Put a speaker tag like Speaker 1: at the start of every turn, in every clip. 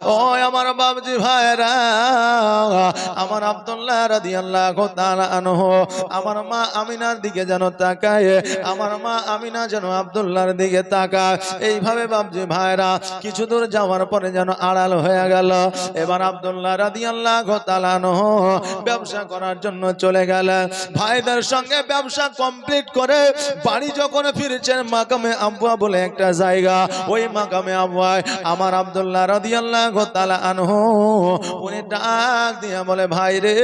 Speaker 1: ও আমার বাবজি ভাইরা আমার আব্দুল্লাহ রাদিয়াল্লাহু তাআলা আনহু, আমার মা আমিনার দিকে যেন তাকায়, আমার মা আমিনা যেন আব্দুল্লাহর দিকে তাকায়। এইভাবে বাবজি ভাইরা কিছু দূর যাওয়ার পরে যেন আড়াল হয়ে গেল। এবার আব্দুল্লাহ রাদিয়াল্লাহু তাআলা আনহু ব্যবসা করার জন্য চলে গেল ভাইদের সঙ্গে ব্যবসা কমপ্লিট করে বাড়ি যখন ফিরেছেন মাকামে আব্বা বলে একটা জায়গা। ওই মাকামে আব্বায়, আমার আবদুল্লাহ আব্দুল্লাহ রাদিয়াল্লাহু উনি ডাক দিয়ে বলে, ভাই রে,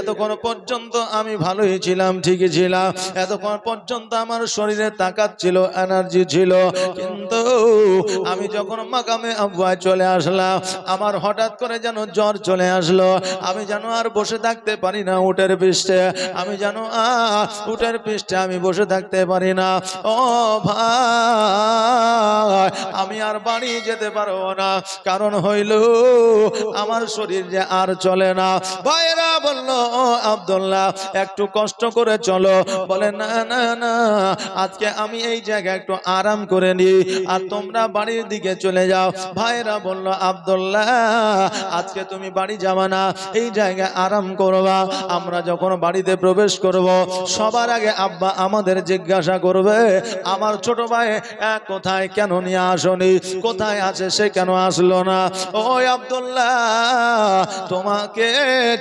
Speaker 1: এতক্ষণ পর্যন্ত আমি ভালোই ছিলাম, ঠিকই ছিলাম। এতক্ষণ পর্যন্ত আমার শরীরে তাকাত ছিল এনার্জি ছিল। কিন্তু আমি যখন মাকামে আব্বায় চলে আসলাম, আমার হঠাৎ করে যেন জ্বর চলে আসলো। আমি যেন আর বসে থাকতে পারি না উটের পৃষ্ঠে। আমি যেন উটের পৃষ্ঠে আমি বসে থাকতে পারি না। ও ভাই, আমি আর বাড়ি যেতে পারব না। কারণ হইল, আমার শরীর যে আর চলে না। ভাইরা বলল আব্দুল্লাহ, একটু কষ্ট করে চলো। বলে, না না না, আজকে আমি এই জায়গায় একটু আরাম করে নি আর তোমরা বাড়ির দিকে চলে যাও। ভাইরা বলল, আব্দুল্লাহ, আজকে তুমি বাড়ি যাবা না, এই জায়গায় আরাম করবা। আমরা যখন বাড়িতে প্রবেশ করব, সবার আগে আব্বা আমাদের জিজ্ঞাসা করবে, আমার ছোট ভাই কোথায়? কেন নিয়ে আসনি? কোথায় আছে সে কেন আসলো না? ওই আব্দুল্লাহ, তোমাকে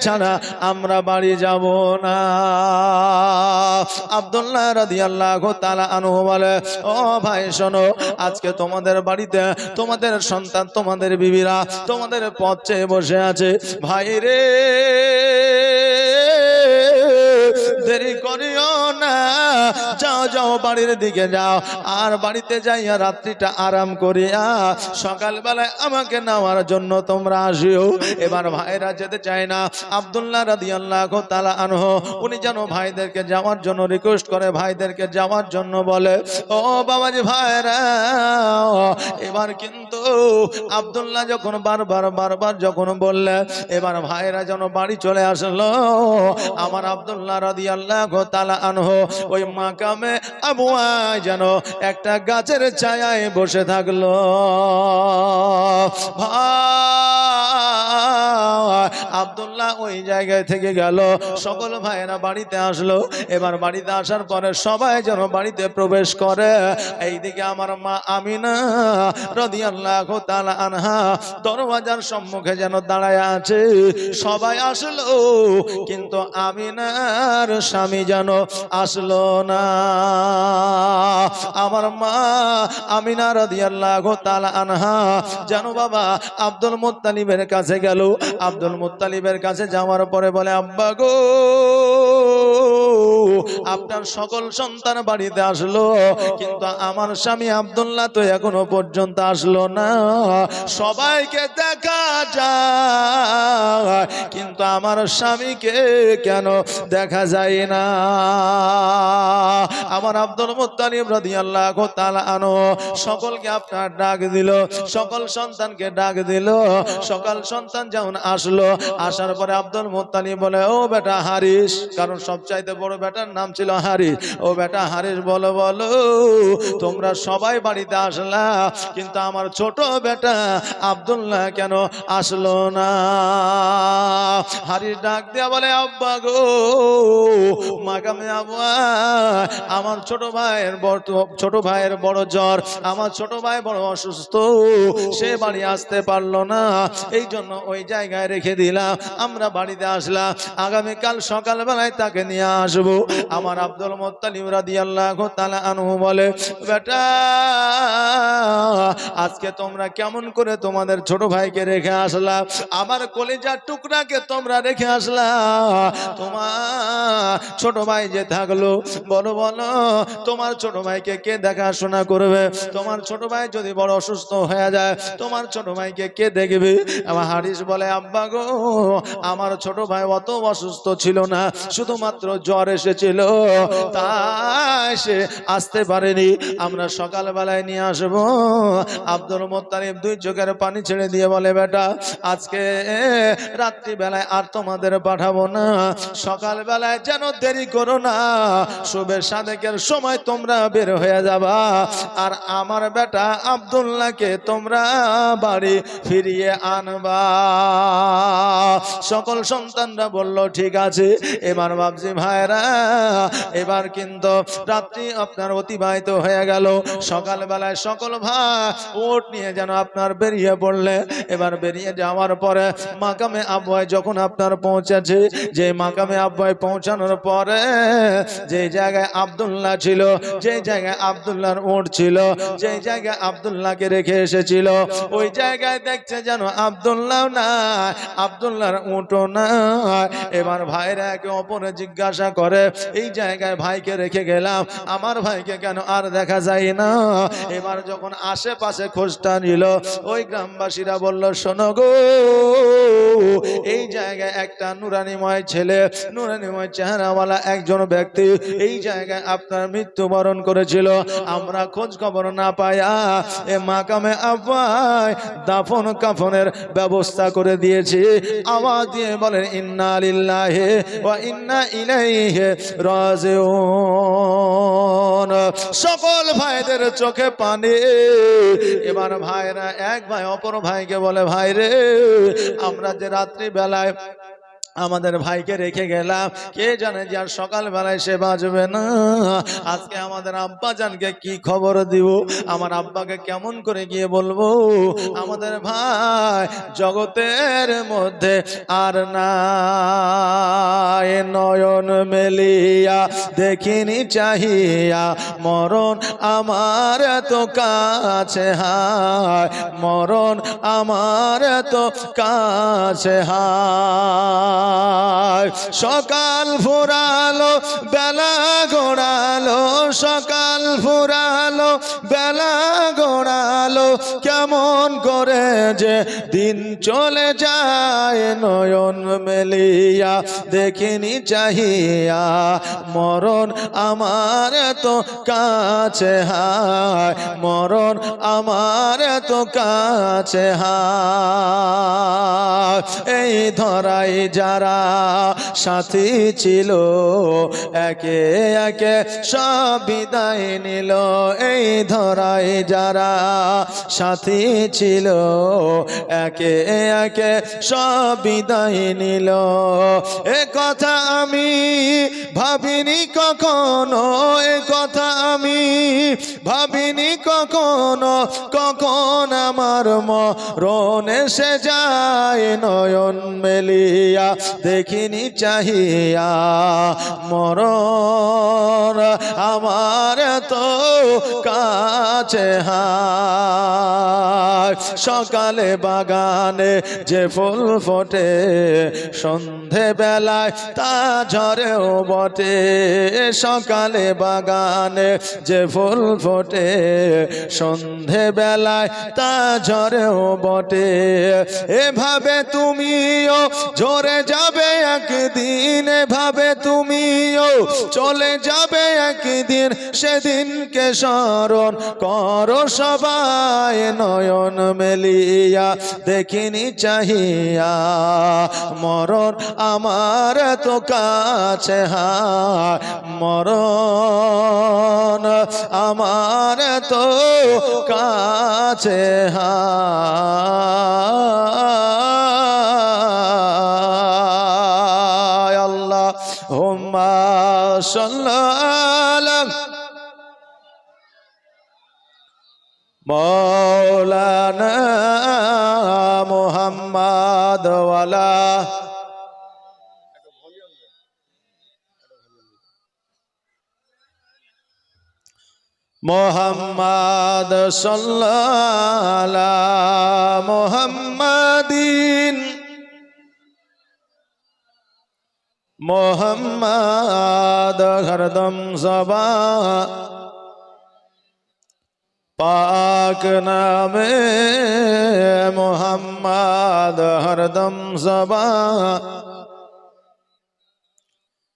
Speaker 1: ছাড়া আমরা বাড়ি যাব না। আব্দুল্লাহ রাদিয়াল্লাহু তাআলা আনহু বলে, ও ভাই, শোনো, আজকে তোমাদের বাড়িতে তোমাদের সন্তান, তোমাদের বিবিরা তোমাদের পথ চেয়ে বসে আছে। ভাই রে, দেরি করিও না। যাও যাও, বাড়ির দিকে যাও। আর বাড়িতে যাইয়া রাত্রিটা আরাম করিয়া সকালবেলায় আমাকে নেওয়ার জন্য তোমরা আসিও। এবার ভাইরা যেতে চায় না। আব্দুল্লাহ রাদিয়াল্লাহু তাআলা আনহু, উনি যেন ভাইদেরকে যাওয়ার জন্য রিকোয়েস্ট করে, ভাইদেরকে যাওয়ার জন্য বলে, ও বাবাজি ভাইরা, এবার কিন্তু আব্দুল্লাহ যখন বারবার বারবার যখন বললে, এবার ভাইরা যেন বাড়ি চলে আসলো, আমার আব্দুল্লাহ রাদিয়াল্লাহু তাআলা আনহু ওই মাকামে আবুয়া যেন একটা গাছের ছায়ায় বসে থাকল। ভাই! আব্দুল্লাহ ওই জায়গায় থেকে গেল। সকল ভাইয়েরা বাড়িতে আসলো। এবার বাড়িতে আসার পরে সবাই যেন বাড়িতে প্রবেশ করে। এইদিকে আমার মা আমিনা রাদিয়াল্লাহু আনহা দরওয়াজার সম্মুখে যেন দাঁড়ায় আছে। সবাই আসলো, কিন্তু আমিনার স্বামী যেন আসলো না। আমার মা আমিনা রাদিয়াল্লাহু তাআলা আনহা জানো বাবা আব্দুল মুত্তালিবের কাছে গেল। আব্দুল মুত্তালিবের কাছে যাওয়ার পরে বলে, আব্বা গো, আপনার সকল সন্তান বাড়িতে আসলো, কিন্তু আমার স্বামী আব্দুল্লাহ তো এখনও পর্যন্ত আসলো না। সবাইকে দেখা যায়, কিন্তু আমার স্বামীকে কেন দেখা যায় না? আমার আব্দুল মুত্তালিব রাদিয়াল্লাহু তাআলা আনো সকলকে আপনার ডাক দিল, সকল সন্তানকে ডাক দিল, সকল সন্তান যেমন আসলো আসার পরে আব্দুল মুত্তালিব বলে, ও বেটা হারিস। কারণ সবচাইতে বড় বেটার নাম ছিল হারিস। ও বেটা হারিস, বলো বলো, তোমরা সবাই বাড়িতে আসলা, কিন্তু আমার ছোট বেটা আব্দুল্লাহ কেন আসলো না? হারিস ডাক দিয়া বলে, আব্বা গো, মাকামে আব্বা আমার ছোট ভাইয়ের বড় ছোট ভাইয়ের বড় জ্বর, আমার ছোট ভাই বড় অসুস্থ, সে বাড়ি আসতে পারল না। এই জন্য ওই জায়গায় রেখে দিলাম, আমরা বাড়িতে আসলাম, আগামীকাল সকালবেলায় তাকে নিয়ে আসব। আমার আব্দুল মোত্তালিম রাদিয়াল্লাহু তাআলা আনহু বলে, বেটা, আজকে তোমরা কেমন করে তোমাদের ছোট ভাইকে রেখে আসলা? আমার কলেজার টুকরাকে তোমরা রেখে আসলা। তোমার ছোট ভাই যে থাকল, বলো বলো, তোমার ছোট ভাইকে কে দেখাশোনা করবে? তোমার ছোট ভাই যদি বড় অসুস্থ হয়ে যায়, তোমার ছোট ভাইকে কে দেখবে? আমার হারিস বলে, আব্বা গো আমার ছোট ভাই অত অসুস্থ ছিল না, শুধুমাত্র জ্বর এসেছিল। তাই সে আসতে পারেনি। আমরা সকালবেলায় নিয়ে আসব। আব্দুল মোত্তালিব দুই চোখের পানি ছেড়ে দিয়ে বলে, বেটা, আজকে রাত্রিবেলায় আর তোমাদের পাঠাবো না। সকালবেলায় যেন দেরি করো না। শুভে সাদেকের সময় তোমরা বের হয়ে যাবা। আর আমার বেটা আব্দুল্লাহকে তোমরা বাড়ি ফিরিয়ে আনবা। সকল সন্তানরা বলল, ঠিক আছে। এবার ভাবছি, ভাইরা, এবার কিন্তু রাত্রি আপনার অতিবাহিত হয়ে গেল। সকালবেলায় সকল ভাই ওট নিয়ে যেন আপনার বেরিয়ে পড়লে, এবার বেরিয়ে যাওয়ার পরে মাকামে আবহাওয়ায় যখন আপনার পৌঁছেছে, যে মাকামে আবহাওয়ায় পৌঁছানোর পরে যে জায়গায় আব্দুল্লাহ ছিল, যে জায়গায় আব্দুল্লাহর ওট ছিল, যে জায়গায় আব্দুল্লাহকে রেখে এসেছিল, ওই জায়গায় দেখছে যেন আব্দুল্লাহ না আব্দুল্লাহর উঁটো না। এবার ভাইরা একে অপরে জিজ্ঞাসা করে, এই জায়গায় ভাইকে রেখে গেলাম, আমার ভাইকে কেন আর দেখা যায় না? এবার যখন আশেপাশে খোঁজটা নিল, ওই গ্রামবাসীরা বলল, শোনো গো, এই জায়গায় একটা নুরানিময় ছেলে, নুরানিময় চেহারাওয়ালা একজন ব্যক্তি, এই জায়গায় আপনার মৃত্যুবরণ করেছিল। আমরা খোঁজ খবর না পায়া এ মাকামে আব্বাই দাফন কাফনের ব্যবস্থা করে দিয়েছি। আওয়াজ বলেন, ইন্না রাজিউন। সকল ভাইদের চোখে পানি। এবার ভাইরা, এক ভাই অপর ভাইকে বলে ভাই রে আমরা যে রাত্রি বেলায় আমাদের ভাইকে রেখে গেলাম। কে জানে যে আর সকাল বেলায় সে বাঁচবে না। আজকে আমাদের আব্বা জানকে কি খবর দিব? আমার আব্বাকে কেমন করে গিয়ে বলব? আমাদের ভাই জগতের মধ্যে আর না নয়ন মেলিয়া, দেখিনি চাহিয়া, মরণ আমার তো কাছে হায়, মরণ আমার তো কাছে হায়। সকাল ফুরালো বেলা গোড়ালো সকাল ফুরালো বেলা গোড়ালো কেমন করে যে দিন চলে যায়, নয়ন মেলিয়া দেখিনি চাহিয়া, মরণ আমার তো কাছে হায়, মরণ আমার তো কাছে হায়। এই ধরাই যারা সাথী ছিল, একে একে সব বিদায় নিল, এই ধরাই যারা সাথী ছিল। একে একে সব বিদায় নিল। এ কথা আমি ভাবিনি কখনো, এ কথা আমি ভাবিনি কখনো, কখন আমার মরণ এসে যায় নয়ন মেলিয়া, দেখিনি চাহিয়া মরণ আমার তো কাছে হায় সকালে বাগানে যে ফুল ফোটে সন্ধে বেলায় তা ঝরেও বটে। সকালে বাগানে যে ফুল ফোটে সন্ধে বেলায় তা ঝরেও বটে। এভাবে তুমিও ঝরে যাবে একদিন, এভাবে তুমিও চলে যাবে একদিন। সেদিনকে স্মরণ করো সবাই। নয়ন মেলিয়া, দেখিনি চাহিয়া, মরণ আমার তো কাছে হায়, মরণ আমার তো কাছে হায়। আল্লাহ হুম্মা সাল্লাল্লাহু মৌলানা মোহাম্মদ ওয়ালা। মোহাম্মদ সাল্লাল্লাহ মোহাম্মদিন। মোহাম্মদ হরদম সবা পাক নামে মোহাম্মদ হরদম সবা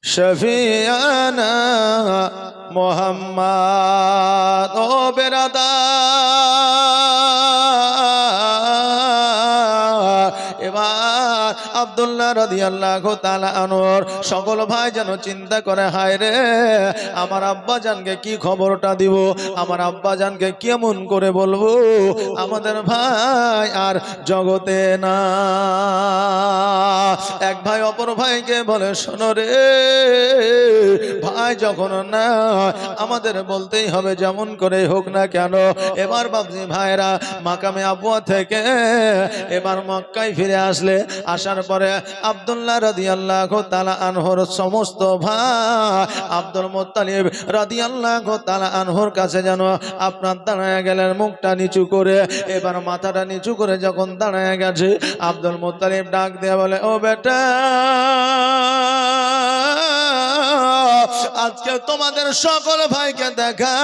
Speaker 1: শফিয়ানা মোহাম্মদ ও বেরাদা আব্দুল্লাহ রাদিয়াল্লাহু তাআলা আনোর সকল ভাই যেন চিন্তা করে, হায় রে, আমার আব্বা জানকে কি খবরটা দিব? আমার আব্বা জানকে কেমন করে বলব? আমাদের ভাই আর জগতে না। এক ভাই অপর ভাইকে বলে, শোনো রে, ভাই যখন না, আমাদের বলতেই হবে যেমন করে হোক না কেন। এবার বাবজি ভাইরা মাকামে আবুয়া থেকে এবার মক্কায় ফিরে আসলে আসার পরে আব্দুল্লাহ আল্লাহ গোতালা আনহর সমস্ত ভাই আব্দুল মোতালিব রাজি আল্লাহ গোতালা আনহর কাছে যেন আপনার দাঁড়ায় গেলেন, মুখটা নিচু করে। এবার মাথাটা নিচু করে যখন দাঁড়ায় গেছে, আব্দুল মোত্তালিব ডাক দিয়ে বলে, ও বেটা! আজকে তোমাদের সকল ভাইকে দেখা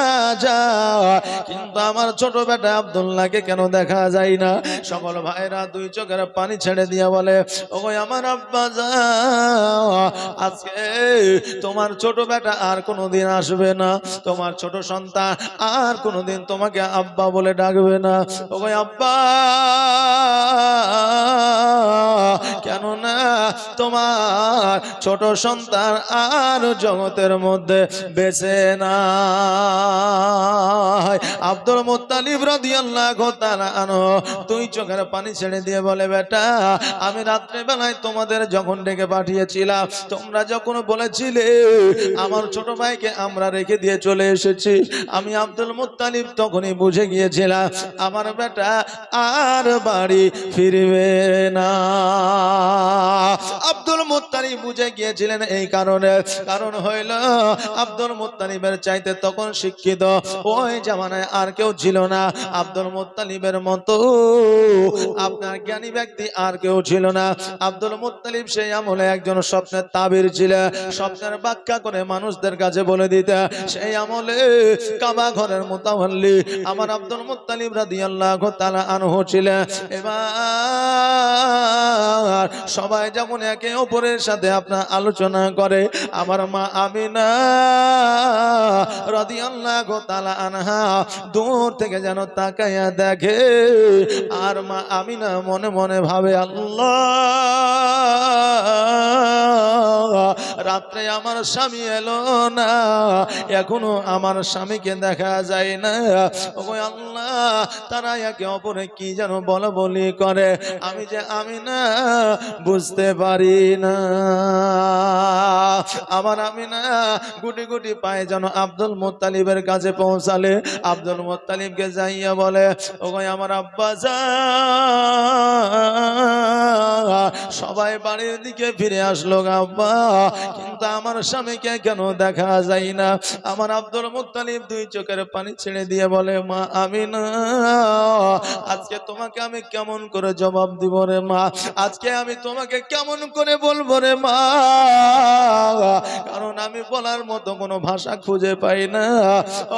Speaker 1: যায় কিন্তু আমার ছোট বেটা আব্দুল্লাহকে কেন দেখা যায় না? সকল ভাইরা দুই চোখের পানি ছেড়ে দিয়ে বলে ওই আমার আব্বা যা, আজকে তোমার ছোট বেটা আর কোনোদিন আসবে না। তোমার ছোট সন্তান আর কোনোদিন তোমাকে আব্বা বলে ডাকবে না। ওই আব্বা কেন না তোমার ছোট সন্তান আর জগতের মধ্যে বেছে না আব্দুল তাআলা আনহু, তুই চোখের পানি ছেড়ে দিয়ে বলে, বেটা, আমি রাত্রে বেলায় তোমাদের যখন ডেকে পাঠিয়েছিলাম, তোমরা যখন বলেছিলে, আমার ছোট ভাইকে আমরা রেখে দিয়ে চলে এসেছি, আমি আব্দুল মুত্তালিব তখনই বুঝে গিয়েছিলাম, আমার বেটা আর বাড়ি ফিরবে না। আব্দুল মুত্তালিব বুঝে গিয়েছিলেন এই কারণে, কারণ হইল আব্দুল মুত্তালিবের চাইতে তখন শিক্ষিত। ওই জামানায় আর কেউ ছিল না। আব্দুল মুত্তালিবের মতো আপনার জ্ঞানী ব্যক্তি আর কেউ ছিল না। আব্দুল মুত্তালিব সেই আমলে একজন স্বপ্নের তাবির ছিল। স্বপ্নের ব্যাখ্যা করে মানুষদের কাছে বলে দিতে, সেই আমলে কাবা ঘরের মোতাবল্লি। আমার আব্দুল মুত্তালিব রাদিয়াল্লাহু তাআলা আনহু ছিলেন। এবার সবাই যেমন একে অপরের সাথে আপনার আলোচনা করে, আমার মা আমিনা রাদিয়াল্লাহু তাআলা আনহা দূর থেকে যেন তাকাইয়া দেখে। আর মা আমিনা মনে মনে ভাবে, আল্লাহ, রাত্রে আমার স্বামী এলো না, এখনও আমার স্বামীকে দেখা যায় না। ও আল্লাহ, তারা একে অপরে কি যেন বলা বলি করে? আমি যে আমি না বুঝতে পারি না। আমার আমি না গুটি গুটি পায়ে যেন আব্দুল মোত্তালিবের কাছে পৌঁছালে। আব্দুল মোত্তালিবকে যাইয়া বলে ও আমার আব্বা যা, সবাই বাড়ির দিকে ফিরে আসলো আব্বা। কিন্তু আমার স্বামীকে কেন দেখা যায় না? আমার আব্দুল মুত্তালিব দুই চোখের পানি ছেড়ে দিয়ে বলে, মা আমি না আজকে তোমাকে আমি কেমন করে জবাব দিব রে মা? আজকে আমি তোমাকে কেমন করে বলব রে মা? কারণ আমি বলার মতো কোনো ভাষা খুঁজে পাই না।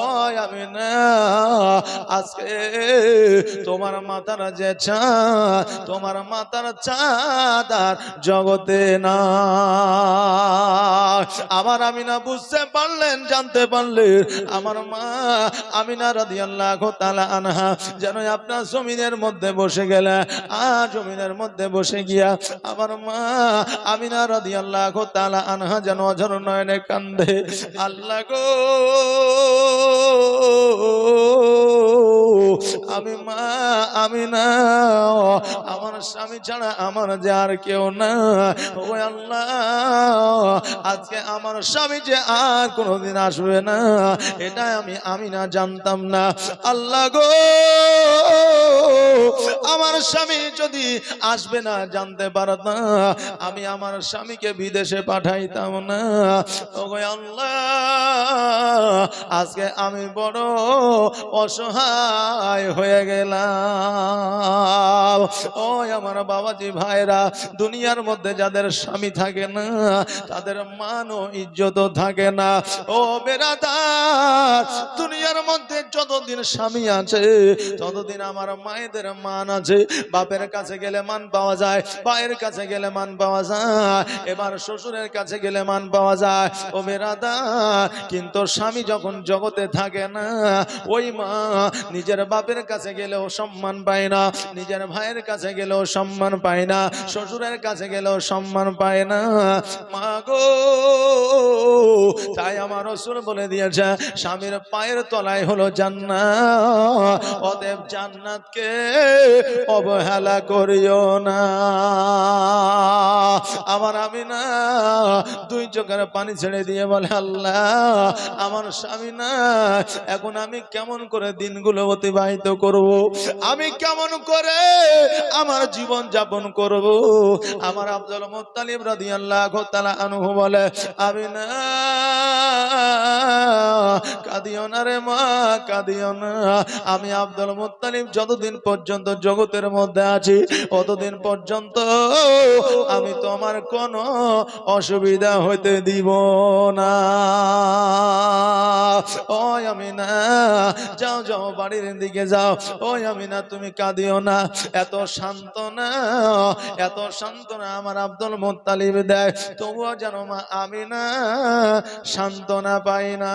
Speaker 1: ওই আমি না আজকে তোমার মাথার যে চাঁদ তোমার মাথার চাঁদ আর জগতে না। আমার আমি না বুঝতে পারলেন, জানতে পারলেন, আমার মা আমিনা রাদিয়াল্লাহু তাআলা আনহা যেন আপনার জমিনের মধ্যে বসে গেলে, আর জমিনের মধ্যে বসে গিয়া আমার মা আমিনা রাদিয়াল্লাহু তাআলা আনহা যেন অঝর নয়নে কান্দে। আল্লাহ গো। আমি মা, আমি না আমার স্বামী ছাড়া আমার যে আর কেউ না। ও আল্লাহ, আজকে আমার স্বামী যে আর কোনোদিন আসবে না এটা আমি আমি না জানতাম না। আল্লাহ গো, আমার স্বামী যদি আসবে না, জানতে পারতাম আমি আমার স্বামীকে বিদেশে পাঠাইতাম না। ও গো আল্লাহ, আজকে আমি বড় অসহায়। হয়ে গেলাম। ও আমার বাবাজি ভাইরা, দুনিয়ার মধ্যে যাদের স্বামী থাকে না, তাদের মান ও ইজ্জত থাকে না। ও বেরাদার দুনিয়ার মধ্যে যতদিন স্বামী আছে, ততদিন আমার মায়েদের মান আছে। বাপের কাছে গেলে মান পাওয়া যায়, ভাইয়ের কাছে গেলে মান পাওয়া যায়, এবার শ্বশুরের কাছে গেলে মান পাওয়া যায়। ও বেরাদার কিন্তু স্বামী যখন জগতে থাকে না, ওই মা নিজের বাপের কাছে গেলেও সম্মান পায় না, নিজের ভাইয়ের কাছে গেলেও সম্মান পায় না, শ্বশুরের কাছে গেলেও সম্মান পায় না। মা গো, তাই আমার রসুল বলে দিয়েছে, স্বামীর পায়ের তলায় হলো জান্নাত, অতএব জান্নাতকে অবহেলা করিও না। আমার আমি না দুই চোখের পানি ছেড়ে দিয়ে বলে, আল্লাহ, আমার স্বামী না এখন আমি কেমন করে দিনগুলো অতিবাহিত করব। আমি কেমন করে আমার জীবন যাপন করব? আমার আব্দুল মুত্তালিব রাদিয়াল্লাহু তাআলা আনহু বলে আমি না কাঁদিও না রে মা, কাঁদিও না। আমি আব্দুল মুত্তালিব যতদিন পর্যন্ত জগতের মধ্যে আছি ততদিন পর্যন্ত আমি তোমার কোনো অসুবিধা হইতে দিব না। ওই আমি না যাও যাও, বাড়ির দিকে যাও। ওই আমি না তুমি কাঁদিও না। এত শান্ত না এত শান্ত না আমার আব্দুল মোত্তালিব দেয়। তবুও যেন মা আমি না সান্ত্বনা পাই না।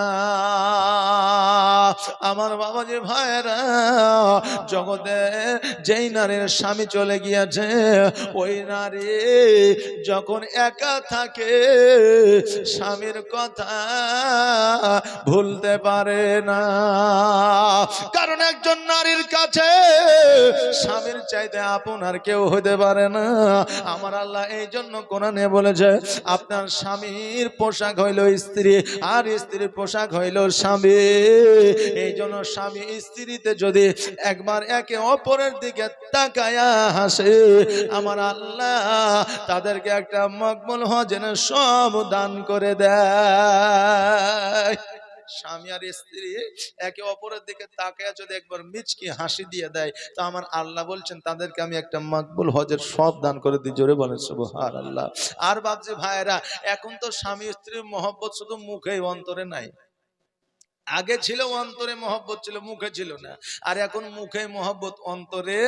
Speaker 1: আমার বাবা যে ভাইরা জগতে যেই নারীর স্বামী চলে গিয়েছে, ওই নারী যখন একা থাকে, স্বামীর কথা ভুলতে পারে না। কারণ একজন নারীর কাছে স্বামীর চাইতে আপন আর কেউ হতে পারে না। আমার আল্লাহ এই জন্য কোরআনে বলেছে, আপনার স্বামীর পোশাক হইল স্ত্রী আর স্ত্রীর পোশাক হইল স্বামী। এই জন্য স্বামী স্ত্রীতে যদি একবার একে অপরের দিকে তাকায়া হাসে, আমার আল্লাহ তাদেরকে একটা মকবুল হজেন সব দান করে দেয়। স্বামী আর স্ত্রী একে অপরের দিকে তাকায় যদি একবার মিচকি হাসি দিয়ে দেয়, তো আমার আল্লাহ বলছেন, তাদেরকে আমি একটা মকবুল হজের সব দান করে দিই। জোরে বলেন সুবহান আল্লাহ আর বাবজি ভাইরা এখন তো স্বামী স্ত্রীর মহব্বত শুধু মুখেই, অন্তরে নাই। আগে ছিল অন্তরে মহব্বত ছিল, মুখে ছিল না। আর এখন মুখে মহব্বত অন্তরে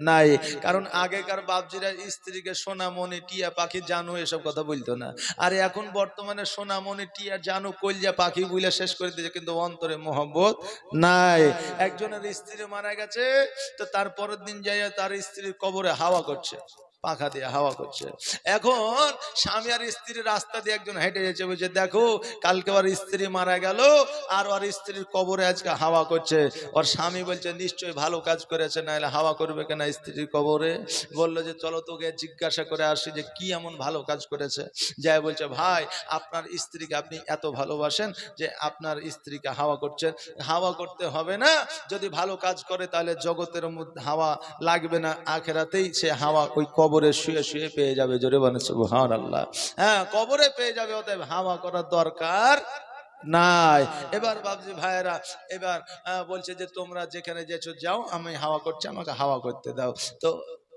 Speaker 1: নাই। কারণ আগেকার বাপজিরা স্ত্রীকে সোনামণি, টিয়া পাখি, জানু এসব কথা বলতো না। আর এখন বর্তমানে সোনামণি, টিয়া, জানু, কলজা পাখি বুলে শেষ করে দিয়েছে, কিন্তু অন্তরে মহব্বত নাই। একজনের স্ত্রী মারা গেছে, তো তার পরের দিন যাইয়া তার স্ত্রীর কবরে হাওয়া করছে। পাখা দিয়ে হাওয়া করছে। এখন স্বামী আর স্ত্রীর রাস্তা দিয়ে একজন হেঁটে যাচ্ছে, বলছে, দেখো, কালকে ওর স্ত্রী মারা গেল আর ওর স্ত্রীর কবরে আজকে হাওয়া করছে। ওর স্বামী বলছে, নিশ্চয়ই ভালো কাজ করেছে, নাহলে হাওয়া করবে কেনা স্ত্রীর কবরে? বলল যে, চলো তোকে জিজ্ঞাসা করে আসি যে, কি এমন ভালো কাজ করেছে? যাই বলছে, ভাই, আপনার স্ত্রীকে আপনি এত ভালোবাসেন যে, আপনার স্ত্রীকে হাওয়া করছেন। হাওয়া করতে হবে না, যদি ভালো কাজ করে, তাহলে জগতের মধ্যে হাওয়া লাগবে না, আখেরাতেই সে হাওয়া ওই কবরে শুয়ে শুয়ে পেয়ে যাবে, জোরে মানে হান আল্লাহ হ্যাঁ কবরে পেয়ে যাবে, অতএব হাওয়া করার দরকার নাই। এবার বাবজি ভাইয়েরা, এবার বলছে যে, তোমরা যেখানে যেছো, যাও, আমি হাওয়া করছি, আমাকে হাওয়া করতে দাও। তো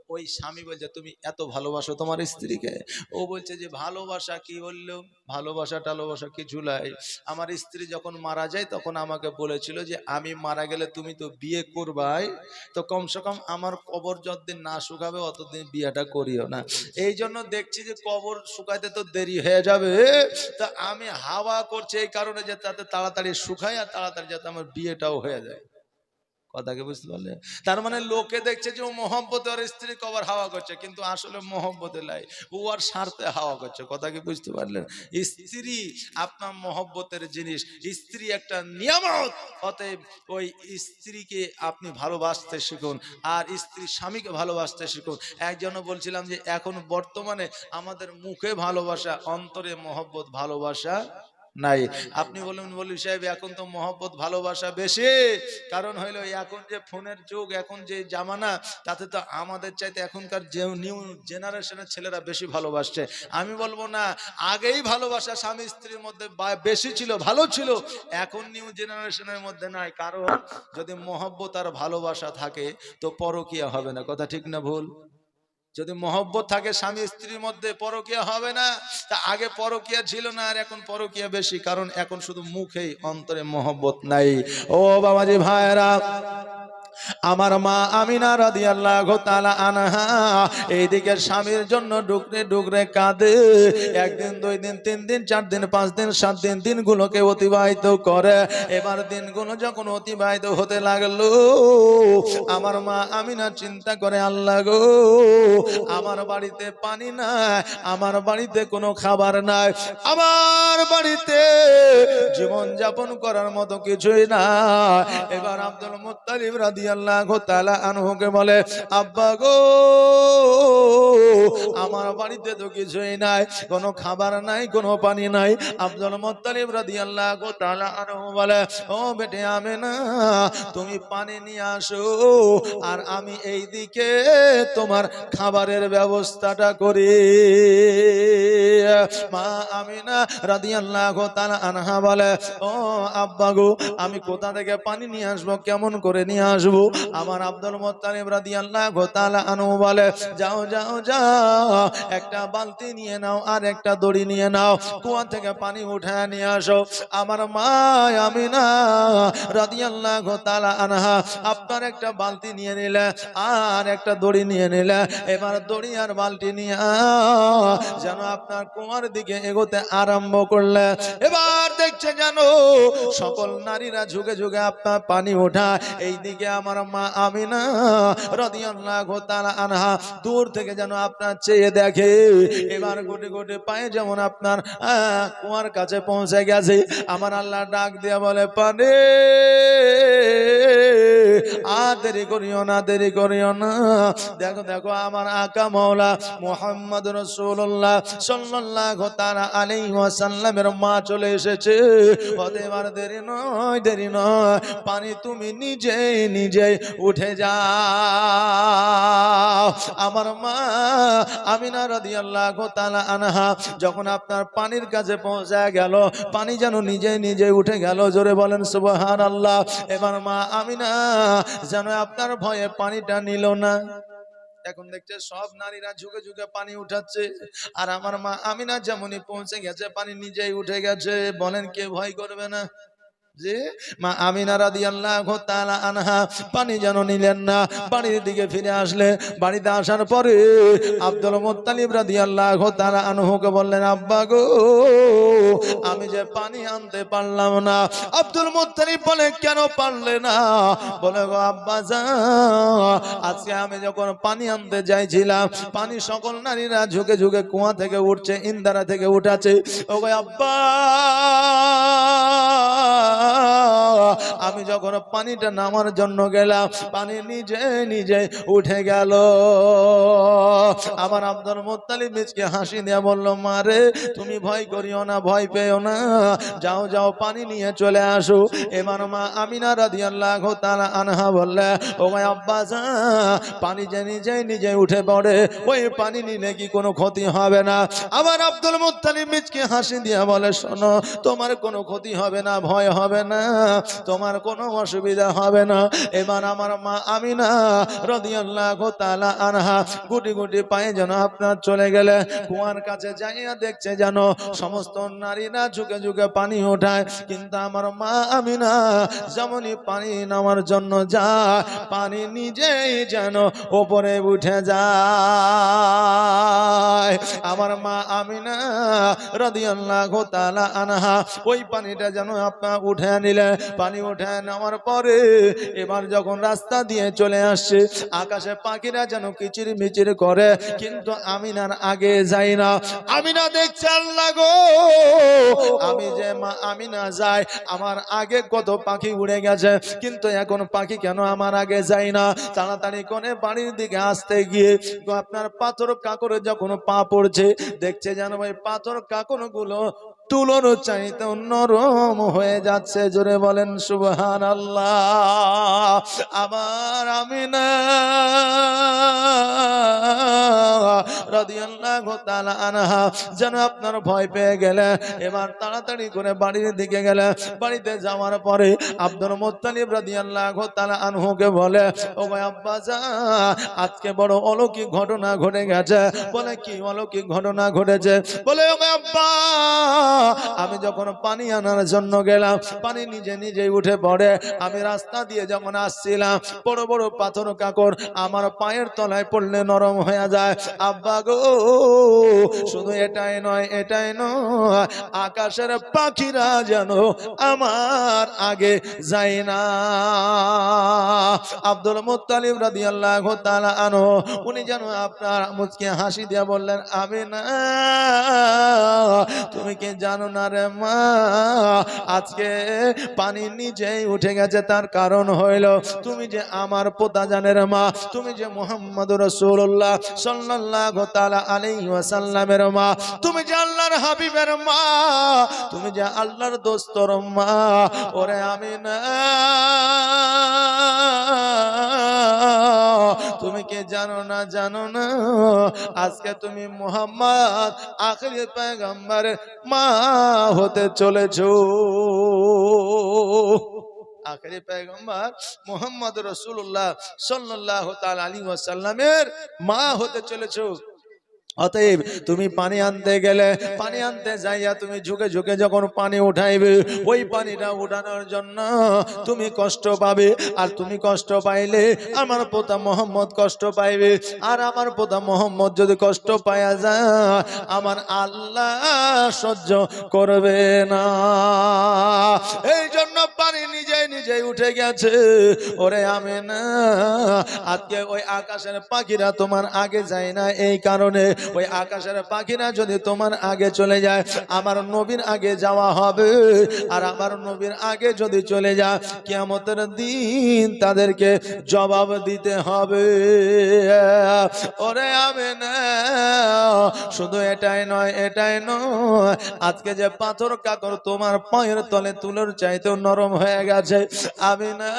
Speaker 1: ওই স্বামী বলছে, তুমি এত ভালোবাসো তোমার স্ত্রীকে? ও বলছে যে, ভালোবাসা কি বলল? ভালোবাসা টালোবাসা কি ঝুলাই আমার স্ত্রী যখন মারা যায় তখন আমাকে বলেছিল যে, আমি মারা গেলে তুমি তো বিয়ে করবাই। তো কমসে কম আমার কবর যতদিন না শুকাবে অতদিন বিয়েটা করিও না। এই জন্য দেখছি যে কবর শুকাইতে তো দেরি হয়ে যাবে। তা আমি হাওয়া করছি এই কারণে যে তাতে তাড়াতাড়ি শুকাই আর তাড়াতাড়ি যাতে আমার বিয়েটাও হয়ে যায়। কথাকে বুঝতে পারলে? তার মানে লোকে দেখছে যে ও মহব্বতে ওর স্ত্রী কবার হাওয়া করছে, কিন্তু আসলে মহব্বতে লাই ও আর স্বার্থে হাওয়া করছে কথা কি বুঝতে পারলেন? স্ত্রী আপনার মহব্বতের জিনিস, স্ত্রী একটা নিয়ামত। অতএব ওই স্ত্রীকে আপনি ভালোবাসতে শিখুন, আর স্ত্রী স্বামীকে ভালোবাসতে শিখুন। একজন বলছিলাম যে, এখন বর্তমানে আমাদের মুখে ভালোবাসা, অন্তরে মহব্বত ভালোবাসা নাই। আপনি বলুন, বলি সাহেব, এখন তো মহব্বত, ভালোবাসা বেশি। কারণ হইল, এখন যে ফোনের যুগ, এখন যে জামানা, তাতে তো আমাদের চাইতে এখনকার যে নিউ জেনারেশনের ছেলেরা বেশি ভালোবাসছে। আমি বলব না, আগেই ভালোবাসা স্বামী স্ত্রীর মধ্যে বেশি ছিল, ভালো ছিল, এখন নিউ জেনারেশনের মধ্যে নাই। কারণ যদি মহব্বত আর ভালোবাসা থাকে, তো পরকিয়া হবে না। কথা ঠিক না ভুল? যদি মহব্বত থাকে স্বামী স্ত্রীর মধ্যে, পরকিয়া হবে না। তা আগে পরকিয়া ছিল না, আর এখন পরকিয়া বেশি, কারণ এখন শুধু মুখেই, অন্তরে মহব্বত নাই। ও বাবাজি ভাইরা আমার মা আমিনা রাদিয়াল্লাহু তাআলা আনহা এইদিকে স্বামীর জন্য ডুকরে ডুকরে কাঁদে। একদিন, দুই দিন, তিন দিন, চার দিন, পাঁচ দিন, সাত দিন দিনগুলোকে অতিবাহিত করে। এবার দিনগুলো যখন অতিবাহিত হতে লাগল, আমার মা আমিনা চিন্তা করে, আল্লাহ গো, আমার বাড়িতে পানি নাই, আমার বাড়িতে কোনো খাবার নাই, আমার বাড়িতে জীবন যাপন করার মতো কিছুই না এবার আব্দুল মুত্তালিব রাদিয়াল্লাহু তাআলা আনহুকে বলে, আব্বা গো, আমার বাড়িতে তো কিছুই নাই, কোনো খাবার নাই, কোনো পানি নাই। আব্দুল মুত্তালিব রাদিয়াল্লাহু তাআলা আনহু বলে, ও বেটে আমেনা, তুমি পানি নিয়ে আসো আর আমি এই দিকে তোমার খাবারের ব্যবস্থাটা করি। মা আমিনা রাদিয়াল্লাহু তাআলা আনহা বলে, ও আব্বা গো, আমি কোথা থেকে পানি নিয়ে আসব? কেমন করে নিয়ে আসব? আমার আব্দুল মুত্তালিব রাদিয়াল্লাহু তাআলা আনহু বলে যাও যাও যাও একটা বালতি নিয়ে নাও আর একটা দড়ি নিয়ে নাও। কুয়া থেকে পানি উঠায় নিয়ে আসো। আমার মা আমিনা রাদিয়াল্লাহু তাআলা আনহা আপনার একটা বালতি নিয়ে নিলে আর একটা দড়ি নিয়ে নিলে এবার দড়ি আর বালতি নিয়ে যেন আপনার কুয়ার দিকে এগোতে আরম্ভ করলে। এবার দেখছে যেন সকল নারীরা ঝুঁকে ঝুঁকে আপনার পানি ওঠা এই দিকে আমার মা আমিনা রাদিয়াল্লাহু তাআলা আনহা দূর থেকে যেন আপনার চেয়ে দেখে। এবার গোটে গোটে পায়ে যেমন আপনার কুয়ার কাছে পৌঁছে গেছে, আমার আল্লাহ ডাক দিয়া বলে, পানে আর দেরি করিও না, দেরি করিও না। দেখো দেখো, আমার আকা মৌলা মোহাম্মদ রসুল্লাহ সাল্লাল্লাহু তাআলা আলাইহি ওয়াসাল্লামের মা চলে এসেছে। অতএব আর দেরি নয় দেরি নয়। পানি তুমি নিজেই নিজেই উঠে যাও। আমার মা আমিনা রাদিয়াল্লাহু তাআলা আনহা যখন আপনার পানির কাছে পৌঁছে গেল, পানি যেন নিজে নিজে উঠে গেল, জোরে বলেন সুবহানাল্লাহ। এবার মা আমিনা যেন আপনার ভয়ে পানিটা নিল না। এখন দেখছে সব নারীরা ঝুঁকে ঝুঁকে পানি উঠাচ্ছে। আর আমার মা আমিনা যেমনই পৌঁছে গেছে, পানি নিজেই উঠে গেছে। বলেন কে ভয় করবে না? যে মা আমিনা রাদিয়াল্লাহু তাআলা আনহা পানি যেন নিলেন না, বাড়ির দিকে ফিরে আসলে। বাড়িতে আসার পরে আব্দুল মুত্তালিব রাদিয়াল্লাহু তাআলা আনহুকে বললেন, আব্বা গো, আমি যে পানি আনতে পারলাম না। আব্দুল মুত্তালিব বলে, কেন পারলে না? বলে, গো আব্বা যা, আজকে আমি যখন পানি আনতে যাইছিলাম, পানি সকল নারীরা ঝুঁকে ঝুঁকে কুয়া থেকে উঠছে, ইন্দারা থেকে উঠাছে ও গো আব্বা আমি যখন পানিটা নামার জন্য গেলাম, পানি নিজে নিজে উঠে গেল। আমার আব্দুল মুত্তালিব মিচকে হাসি দিয়ে বলল মারে তুমি ভয় করিও না, ভয় পেও না। যাও যাও, পানি নিয়ে চলে আসো। এবার মা আমিনা রাদিয়াল্লাহু তাআলা আনহা বললে, ও ভাই আব্বা যা, পানি যে নিজে নিজে উঠে পড়ে, ওই পানি নিলে কি কোনো ক্ষতি হবে না? আমার আব্দুল মুত্তালিব মিচকে হাসি দিয়ে বলে, শোনো, তোমার কোনো ক্ষতি হবে না, ভয় হবে না। তোমার কোনো অসুবিধা হবে না। এবার আমার মা আমিনা রাদিয়াল্লাহু তাআলা আনহা গুটি গুটি পায়ে যেন আপনার চলে গেলে, কুয়ার কাছে যাইয়া দেখছে যেন সমস্ত নারীরা ঝুঁকে ঝুঁকে পানি ওঠায়। কিন্তু আমার মা আমিনা যেমনই পানি নামার জন্য যা পানি নিজেই যেন ওপরে উঠে যায়। আমার মা আমিনা রাদিয়াল্লাহু তাআলা আনহা ওই পানিটা যেন আপনার উঠে নিলে, পানি উঠে নেওয়ার পরে এবার যখন রাস্তা দিয়ে চলে আসছে আকাশে পাখিরা যেন কিচির মিচির করে, কিন্তু আমিনার আগে যাই না। আমিনা দেখছে আল্লাহ আমি যে মা আমিনা যাই, আমার আগে কত পাখি উড়ে গেছে, কিন্তু এখন পাখি কেন আমার আগে যাই না? তাড়াতাড়ি করে বাড়ির দিকে আসতে গিয়ে আপনার পাথর কাকড়ে যখন পা পড়ছে, দেখছে যেন ওই পাথর কাকড়গুলো তুলোর চাইতে নরম হয়ে যাচ্ছে। জোরে বলেন সুবহান আল্লাহ আবার আমি আনহা, যেন আপনার ভয় পেয়ে গেলে, এবার তাড়াতাড়ি করে বাড়ির দিকে গেলে, বাড়িতে যাওয়ার পরে আব্দুল মুত্তালিব রাদিয়াল্লাহু তাআলা আনহুকে বলে, ও আব্বা যা, আজকে বড় অলৌকিক ঘটনা ঘটে গেছে। বলে, কি অলৌকিক ঘটনা ঘটেছে? বলে, ও আব্বা আমি যখন পানি আনার জন্য গেলাম, পানি নিজে নিজেই উঠে পড়ে। আমি রাস্তা দিয়ে যখন আসছিলাম, বড় বড় পাথর কাকর আমার পায়ের তলায় পড়লে নরম হয়ে যায়। আব্বা গো, শুধু এটাই নয় এটাই নয়, আকাশের পাখিরা যেন আমার আগে যায় না। আব্দুল মুত্তালিব রাদিয়াল্লাহু তাআলা আনহু, উনি যেন আপনার মুচকে হাসি দিয়ে বললেন আমি না তুমি কি জানো না রে মা, আজকে পানি নিজেই উঠে গেছে, তার কারণ হইল তুমি যে আমার পোতা জানের মা, তুমি যে মোহাম্মদ রসুল্লাহ সাল্লাল্লাহু তাআলা আলাইহি ওয়াসাল্লামের মা, তুমি যে আল্লাহর হাবিবের মা, তুমি যে আল্লাহর দোস্তর মা, ওরে আমি না তুমি কি জানো না জানো না, আজকে তুমি মোহাম্মদ, আখরি পেগম্বরের মা হতে চলেছ। আখরে পেগম্বর মোহাম্মদ রসুল্লাহ সাল্লাহ তাল আলী ওয়াসাল্লামের মা হতে চলেছো। অতএব তুমি পানি আনতে গেলে, পানি আনতে যাইয়া তুমি ঝুঁকে ঝুঁকে যখন পানি উঠাইবে, ওই পানিটা উঠানোর জন্য তুমি কষ্ট পাবে। আর তুমি কষ্ট পাইলে আমার পোতা মোহাম্মদ কষ্ট পাইবে। আর আমার পোতা মোহাম্মদ যদি কষ্ট পাইয়া যায়, আমার আল্লাহ সহ্য করবে না। এই জন্য পানি নিজেই নিজেই উঠে গেছে। ওরে আমি না আজকে ওই আকাশের পাখিরা তোমার আগে যায় না, এই কারণে ওই আকাশের পাখিরা যদি তোমার আগে চলে যায়, আমার নবীর আগে যাওয়া হবে। আর আমার নবীর আগে যদি চলে যায়, কিয়ামতের দিন তাদেরকে জবাব দিতে হবে। ওরে আমি না শুধু এটাই নয় এটাই নয়, আজকে যে পাথর কাকর তোমার পায়ের তলে তুলোর চাইতেও নরম হয়ে গেছে। আমি না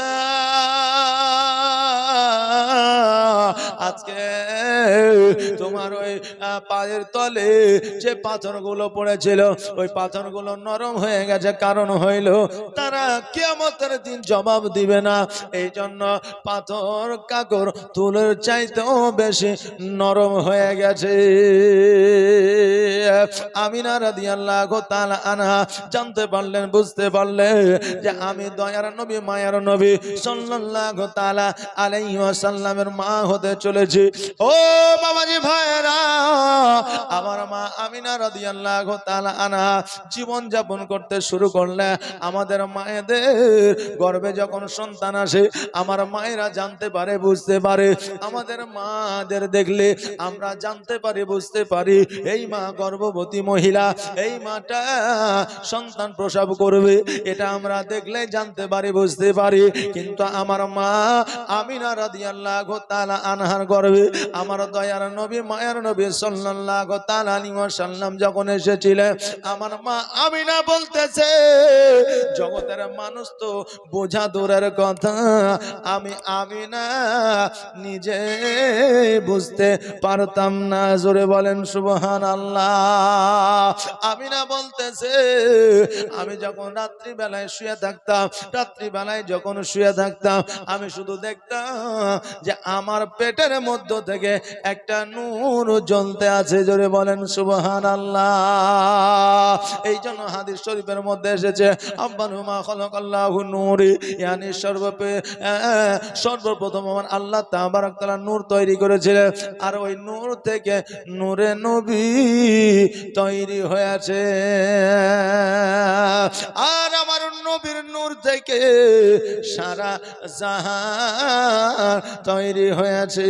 Speaker 1: আজকে তোমার ওই পায়ের তলে যে পাথরগুলো পড়েছিল, ওই পাথরগুলো নরম হয়ে গেছে। কারণ হইল, তারা কিয়ামতের দিন জবাব দিবে না। এই জন্য পাথর, কাকর তুলের চাইতেও বেশি নরম হয়ে গেছে। আমিনা রাদিয়াল্লাহু তাআলা আনহা জানতে পারলেন, বুঝতে পারলেন যে আমি দয়ার নবী, মায়ার নবী সাল্লাল্লাহু তাআলা আলাইহি ওয়াসাল্লামের মা হতে চলেছি। ও বাবাজি ভাইরা আমার মা আমিনা রাদিয়াল্লাহু তাআলা আনহা জীবন যাপন করতে শুরু করলে আমাদের মায়েদের গর্ভে যখন সন্তান আসে, আমার মায়েরা জানতে পারে, বুঝতে পারে। আমাদের মাদের দেখলে আমরা জানতে পারি, বুঝতে পারি, এই মা গর্ভবতী মহিলা, এই মাটা সন্তান প্রসব করবে, এটা আমরা দেখলে জানতে পারি, বুঝতে পারি। কিন্তু আমার মা আমিনা রাদিয়াল্লাহু তাআলা আনহার গর্ভে আমার দয়ার নবী, মায়ের নবী সাল্লাল্লাহু তাআলা আলাইহি ওয়াসাল্লাম যখন এসেছিলেন, আমার মা আমিনা বলতেছে, জগতের মানুষ তো বোঝা দূরের কথা। আমি আমিনা নিজে বুঝতে পারতাম না। জোরে বলেন সুবহান আল্লাহ আমিনা বলতেছে, আমি যখন রাত্রি বেলায় শুয়ে থাকতাম, রাত্রি বেলায় যখন শুয়ে থাকতাম, আমি শুধু দেখতাম যে আমার পেটের মধ্য থেকে একটা নূর জ্বলতে আছে। জোরে বলেন সুবহান আল্লাহ এই জন্য হাদিস শরীফের মধ্যে এসেছে নূরি, ইয়ানি সর্বপে সর্বপ্রথম আমার আল্লাহ তাবারাক নূর তৈরি করেছিলেন, আর ওই নূর থেকে নূরে নবী তৈরি হয়েছে। আর আমার নবীর নূর থেকে সারা জাহান তৈরি হয়েছে।